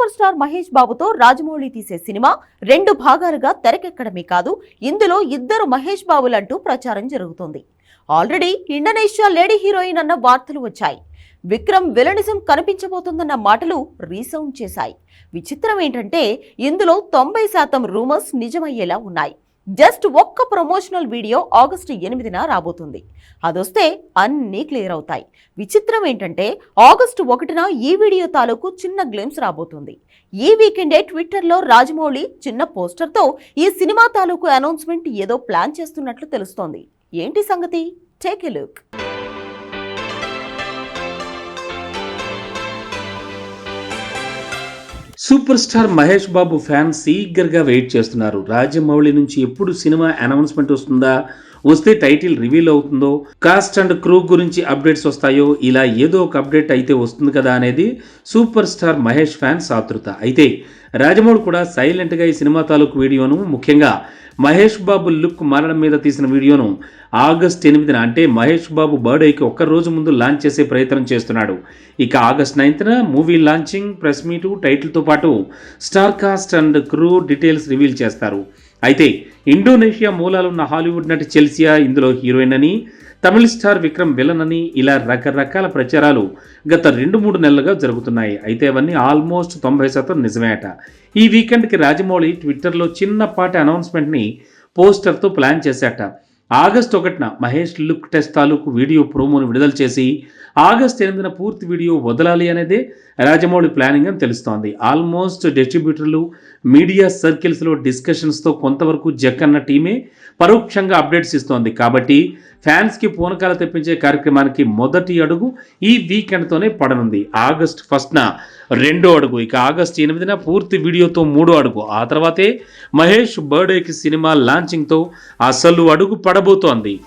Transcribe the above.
Super star Mahesh బాబుతో రాజమౌళి తీసే cinema రెండు భాగాలుగా తెరకెక్కడమే కాదు ఇందులో ఇద్దరు మహేష్ బాబులంటూ ప్రచారం జరుగుతోంది. ఆల్రెడీ ఇండోనేషియా లేడీ హీరోయిన్ అన్న వార్తలు వచ్చాయి. విక్రమ్ విలనిజం కనిపించబోతుందన్న మాటలు రీసౌండ్ చేశాయి. విచిత్రం ఏంటంటే ఇందులో తొంభై శాతం రూమర్స్ నిజమయ్యేలా ఉన్నాయి. జస్ట్ ఒక్క ప్రమోషనల్ వీడియో ఆగస్టు ఎనిమిదిన రాబోతుంది. అదొస్తే అన్నీ క్లియర్ అవుతాయి. విచిత్రం ఏంటంటే ఆగస్టు ఒకటిన ఈ వీడియో తాలూకు చిన్న గ్లిమ్స్ రాబోతుంది. ఈ వీకెండే ట్విట్టర్లో రాజమౌళి చిన్న పోస్టర్తో ఈ సినిమా తాలూకు అనౌన్స్మెంట్ ఏదో ప్లాన్ చేస్తున్నట్లు తెలుస్తోంది. ఏంటి సంగతి? Take a look. Super star Mahesh Babu fans ఈగర్గా wait చేస్తున్నారు. రాజమౌళి నుంచి ఎప్పుడు సినిమా అనౌన్స్మెంట్ వస్తుందా? వస్తే టైటిల్ రివీల్ అవుతుందో? కాస్ట్ అండ్ క్రూ గురించి అప్డేట్స్ వస్తాయో? ఇలా ఏదో ఒక అప్డేట్ అయితే వస్తుంది కదా అనేది సూపర్ స్టార్ మహేష్ ఫ్యాన్స్ ఆతృత. అయితే రాజమౌళి కూడా సైలెంట్గా ఈ సినిమా తాలూకు వీడియోను ముఖ్యంగా మహేష్ బాబు లుక్ మారడం మీద తీసిన వీడియోను ఆగస్ట్ ఎనిమిదిన అంటే మహేష్ బాబు బర్త్డేకి ఒక్క రోజు ముందు లాంచ్ చేసే ప్రయత్నం చేస్తున్నాడు. ఇక ఆగస్ట్ నైన్త్న మూవీ లాంచింగ్ ప్రెస్ మీటు టైటిల్తో పాటు star cast and crew details reveal చేస్తారు. అయితే ఇండోనేషియా మూలాలున్న హాలీవుడ్ నటి చెల్సియా ఇందులో హీరోయిన్ అని తమిళ స్టార్ విక్రమ్ విలన్ అని ఇలా రకరకాల ప్రచారాలు గత రెండు మూడు నెలలుగా జరుగుతున్నాయి. అయితే అవన్నీ ఆల్మోస్ట్ తొంభై శాతం నిజమే అట ఈ వీకెండ్కి రాజమౌళి ట్విట్టర్లో చిన్నపాటి అనౌన్స్మెంట్ని పోస్టర్తో ప్లాన్ చేశాట. ఆగస్ట్ ఒకటిన మహేష్ లుక్ టెస్ట్ తాలూకు వీడియో ప్రోమోను విడుదల చేసి ఆగస్ట్ ఎనిమిదిన పూర్తి వీడియో వదలాలి అనేదే రాజమౌళి ప్లానింగ్ అని తెలుస్తోంది. ఆల్మోస్ట్ డిస్ట్రిబ్యూటర్లు మీడియా సర్కిల్స్లో డిస్కషన్స్తో కొంతవరకు జక్కన్న టీమే పరోక్షంగా అప్డేట్స్ ఇస్తోంది. కాబట్టి ఫ్యాన్స్కి పూనకాలు తెప్పించే కార్యక్రమానికి మొదటి అడుగు ఈ వీకెండ్తోనే పడనుంది. ఆగస్ట్ ఫస్ట్న రెండో అడుగు. ఇక ఆగస్ట్ ఎనిమిదిన పూర్తి వీడియోతో మూడో అడుగు. ఆ తర్వాతే మహేష్ బర్త్డేకి సినిమా లాంచింగ్తో అసలు అడుగు పడబోతోంది.